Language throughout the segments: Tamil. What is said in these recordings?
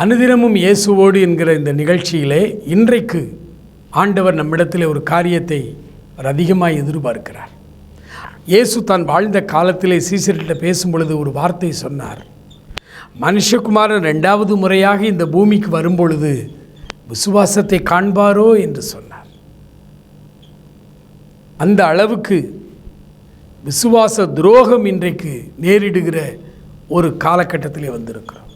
அனுதினமும் இயேசுவோடு என்கிற இந்த நிகழ்ச்சியிலே இன்றைக்கு ஆண்டவர் நம்மிடத்தில் ஒரு காரியத்தை அவர் அதிகமாக எதிர்பார்க்கிறார். இயேசு தான் வாழ்ந்த காலத்திலே சீசர்கிட்ட பேசும் பொழுது ஒரு வார்த்தை சொன்னார். மனுஷகுமாரன் ரெண்டாவது முறையாக இந்த பூமிக்கு வரும்பொழுது விசுவாசத்தை காண்பாரோ என்று சொன்னார். அந்த அளவுக்கு விசுவாச துரோகம் இன்றைக்கு நேரிடுகிற ஒரு காலகட்டத்திலே வந்திருக்கிறோம்.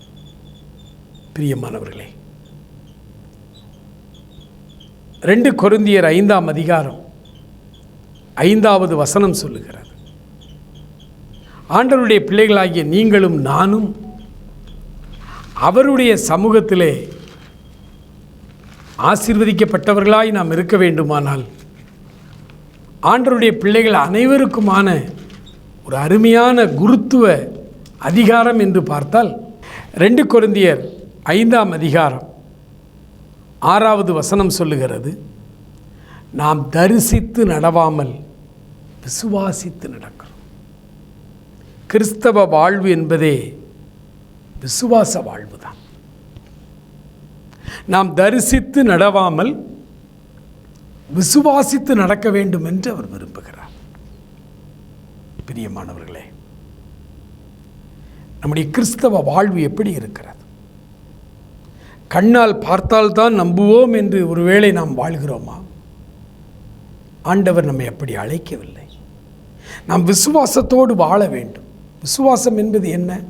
பிரியமானவர்களே ரெண்டு கொருந்தியர் ஐந்தாம் அதிகாரம் ஐந்தாவது வசனம் சொல்லுகிறது. ஆண்டவருடைய பிள்ளைகளாகிய நீங்களும் நானும் அவருடைய சமூகத்திலே ஆசீர்வதிக்கப்பட்டவர்களாய் நாம் இருக்க வேண்டுமானால் ஆண்டருடைய பிள்ளைகள் அனைவருக்குமான ஒரு அருமையான குருத்துவ அதிகாரம் என்று பார்த்தால் ரெண்டு குருந்தியர் ஐந்தாம் அதிகாரம் ஆறாவது வசனம் சொல்லுகிறது நாம் தரிசித்து நடவாமல் விசுவாசித்து நடக்கிறோம். கிறிஸ்தவ வாழ்வு என்பதே விசுவாச வாழ்வு தான். நாம் தரிசித்து நடவாமல் விசுவாசித்து நடக்க வேண்டும் என்று அவர் விரும்புகிறார். பிரியமானவர்களே நம்முடைய கிறிஸ்தவ வாழ்வு எப்படி இருக்கிறது? கண்ணால் பார்த்தால்தான் நம்புவோம் என்று ஒருவேளை நாம் வாழ்கிறோமா? ஆண்டவர் நம்மை அப்படி அழைக்கவில்லை. நாம் விசுவாசத்தோடு வாழ வேண்டும். விசுவாசம் என்பது என்ன?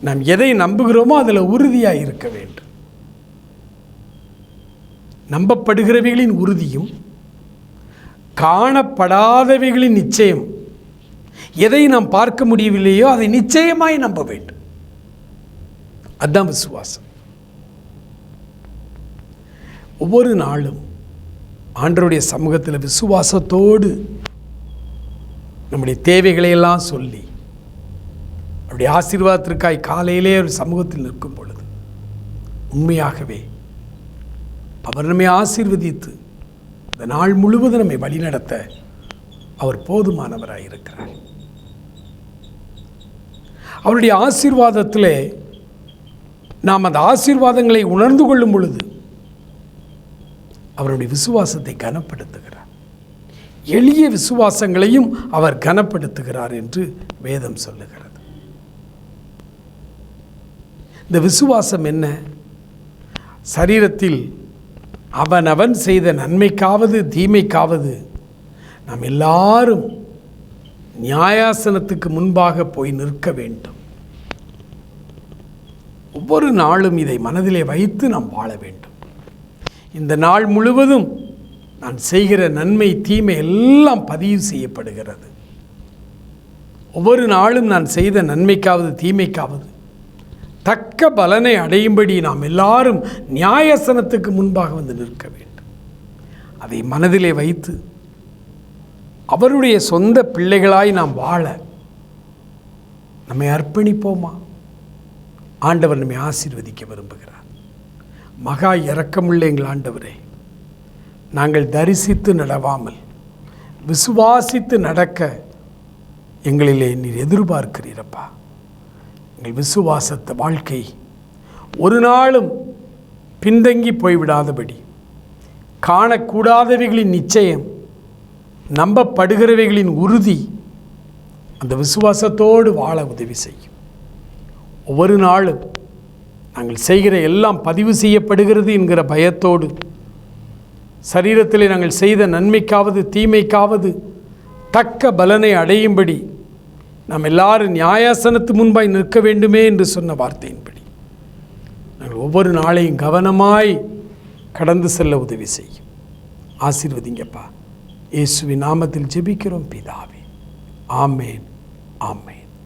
நாம் எதை நம்புகிறோமோ அதில் உறுதியாக இருக்க வேண்டும். நம்பப்படுகிறவைகளின் உறுதியும் காணப்படாதவைகளின் நிச்சயம் எதை நாம் பார்க்க முடியவில்லையோ அதை நிச்சயமாய் நம்ப வேண்டும். அதுதான் விசுவாசம். ஒவ்வொரு நாளும் ஆண்டருடைய சமூகத்தில் விசுவாசத்தோடு நம்முடைய தேவைகளையெல்லாம் சொல்லி அவருடைய ஆசீர்வாதத்திற்காய் காலையிலே ஒரு சமூகத்தில் நிற்கும் பொழுது உண்மையாகவே அவர் நம்மை ஆசீர்வதித்து இந்த நாள் முழுவதும் நம்மை வழிநடத்த அவர் போதுமானவராக இருக்கிறார். அவருடைய ஆசீர்வாதத்தில் நாம் அந்த ஆசீர்வாதங்களை உணர்ந்து கொள்ளும் பொழுது அவருடைய விசுவாசத்தை கனப்படுத்துகிறார். எளிய விசுவாசங்களையும் அவர் கனப்படுத்துகிறார் என்று வேதம் சொல்லுகிறது. இந்த விசுவாசம் என்ன? சரீரத்தில் அவனவன் செய்த நன்மைக்காவது தீமைக்காவது நாம் எல்லாரும் நியாயாசனத்துக்கு முன்பாக போய் நிற்க வேண்டும். ஒவ்வொரு நாளும் இதை மனதிலே வைத்து நாம் வாழ வேண்டும். இந்த நாள் முழுவதும் நான் செய்கிற நன்மை தீமை எல்லாம் பதிவு செய்யப்படுகிறது. ஒவ்வொரு நாளும் நான் செய்த நன்மைக்காவது தீமைக்காவது தக்க பலனை அடையும்படி நாம் எல்லாரும் நியாயசனத்துக்கு முன்பாக வந்து நிற்க வேண்டும். அதை மனதிலே வைத்து அவருடைய சொந்த பிள்ளைகளாய் நாம் வாழ நம்மை அர்ப்பணிப்போமா? ஆண்டவர் நம்மை ஆசீர்வதிக்க விரும்புகிறார். மகா இறக்கமுள்ள எங்கள் ஆண்டவரே. நாங்கள் தரிசித்து நடவாமல் விசுவாசித்து நடக்க எங்களிலே நீர் எதிர்பார்க்கிறீரப்பா. எங்கள் விசுவாசத்த வாழ்க்கை ஒரு நாளும் பின்தங்கி போய்விடாதபடி காணக்கூடாதவைகளின் நிச்சயம் நம்பப்படுகிறவைகளின் உறுதி அந்த விசுவாசத்தோடு வாழ உதவி செய்யும். ஒவ்வொரு நாளும் நாங்கள் செய்கிற எல்லாம் பதிவு செய்யப்படுகிறது என்கிற பயத்தோடு சரீரத்திலே நாங்கள் செய்த நன்மைக்காவது தீமைக்காவது தக்க பலனை அடையும்படி நாம் எல்லாரும் நியாயாசனத்து முன்பாய் நிற்க வேண்டுமே என்று சொன்ன வார்த்தையின்படி நாங்கள் ஒவ்வொரு நாளையும் கவனமாய் கடந்து செல்ல உதவி செய்யும். ஆசீர்வதிங்கப்பா. இயேசுவின் நாமத்தில் ஜெபிக்கிறோம் பிதாவே. ஆமேன். ஆமேன்.